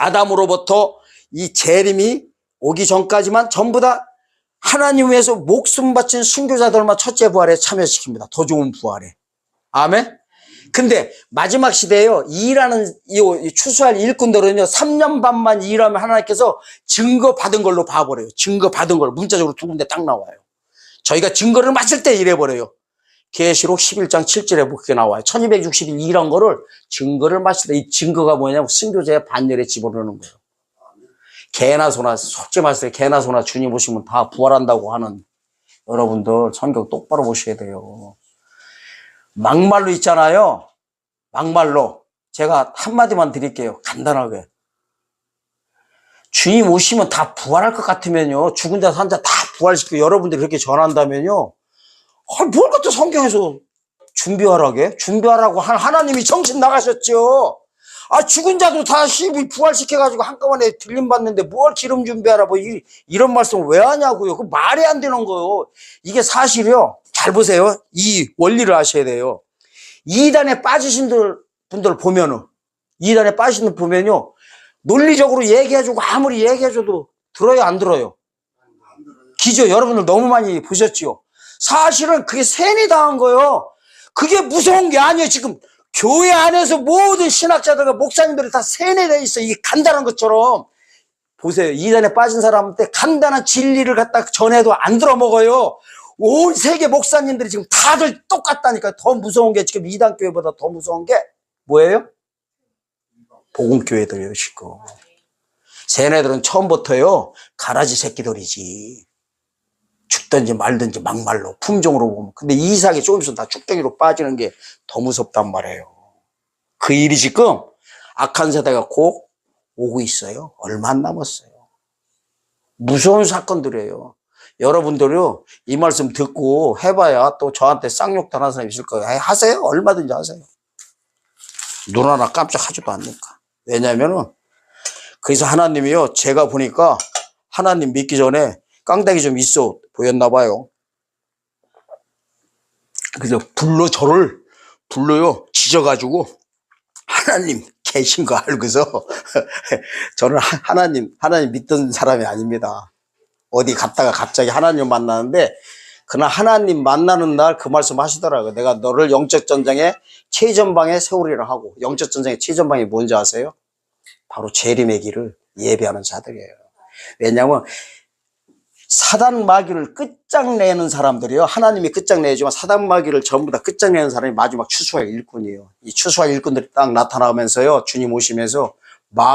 아담으로부터 이 재림이 오기 전까지만 전부 다 하나님 위해서 목숨 바친 순교자들만 첫째 부활에 참여시킵니다. 더 좋은 부활에. 아멘? 근데 마지막 시대에요. 일하는 이 추수할 일꾼들은요. 3년 반만 일하면 하나님께서 증거 받은 걸로 봐버려요. 증거 받은 걸 문자적으로 두 군데 딱 나와요. 저희가 증거를 맞을 때 이래 버려요. 계시록 11장 7절에 그렇게 나와요. 1260일 일한 거를 증거를 맞을 때이 증거가 뭐냐면 순교자의 반열에 집어넣는 거예요. 개나 소나 솔직히 말해서 개나 소나 주님 오시면 다 부활한다고 하는 여러분들 성경 똑바로 보셔야 돼요. 막말로 있잖아요. 막말로. 제가 한마디만 드릴게요. 간단하게. 주님 오시면 다 부활할 것 같으면요. 죽은 자, 산자 다 부활시키고 여러분들이 그렇게 전한다면요. 아, 뭘 갖다 성경에서 준비하라게? 준비하라고 한 하나님이 정신 나가셨죠. 아, 죽은 자도 다 시비 부활시켜가지고 한꺼번에 들림받는데 뭘 기름 준비하라, 뭐, 이, 이런 말씀 왜 하냐고요. 그 말이 안 되는 거예요. 이게 사실이요. 잘 보세요. 이 원리를 아셔야 돼요. 이단에 빠지신 들- 분들 보면은, 이단에 빠지신 분 보면요. 논리적으로 얘기해주고 아무리 얘기해줘도 들어요, 안 들어요? 기죠. 여러분들 너무 많이 보셨지요. 사실은 그게 세뇌 당한 거예요. 그게 무서운 게 아니에요. 지금 교회 안에서 모든 신학자들과 목사님들이 다 세뇌돼 있어. 이게 간단한 것처럼. 보세요. 이단에 빠진 사람한테 간단한 진리를 갖다 전해도 안 들어먹어요. 온 세계 목사님들이 지금 다들 똑같다니까. 더 무서운 게 지금 이단 교회보다 더 무서운 게 뭐예요? 복음교회들이에요, 지금. 세뇌들은 처음부터요, 가라지 새끼들이지. 죽든지 말든지 막말로, 품종으로 보면. 근데 이삭이 조금 있으면 다 쭉덩이로 빠지는 게 더 무섭단 말이에요. 그 일이 지금 악한 세대가 곧 오고 있어요. 얼마 안 남았어요. 무서운 사건들이에요. 여러분들요, 이 말씀 듣고 해봐야 또 저한테 쌍욕 당한 사람이 있을 거예요. 하세요. 얼마든지 하세요. 눈 하나 깜짝하지도 않으니까. 왜냐면은, 그래서 하나님이요, 제가 보니까 하나님 믿기 전에 깡다기 좀 있어 보였나 봐요. 그래서 불로 저를, 불로요, 지져가지고, 하나님 계신 거 알고서, 저는 하- 하나님, 하나님 믿던 사람이 아닙니다. 어디 갔다가 갑자기 하나님 만나는데, 그날 하나님 만나는 날 그 말씀 하시더라고요. 내가 너를 영적 전쟁의 최전방에 세우리라 하고, 영적 전쟁의 최전방이 뭔지 아세요? 바로 재림의 길을 예배하는 자들이에요. 왜냐하면 사단 마귀를 끝장내는 사람들이요. 하나님이 끝장내지만 사단 마귀를 전부 다 끝장내는 사람이 마지막 추수할 일꾼이에요. 이 추수할 일꾼들이 딱 나타나면서요. 주님 오시면서 마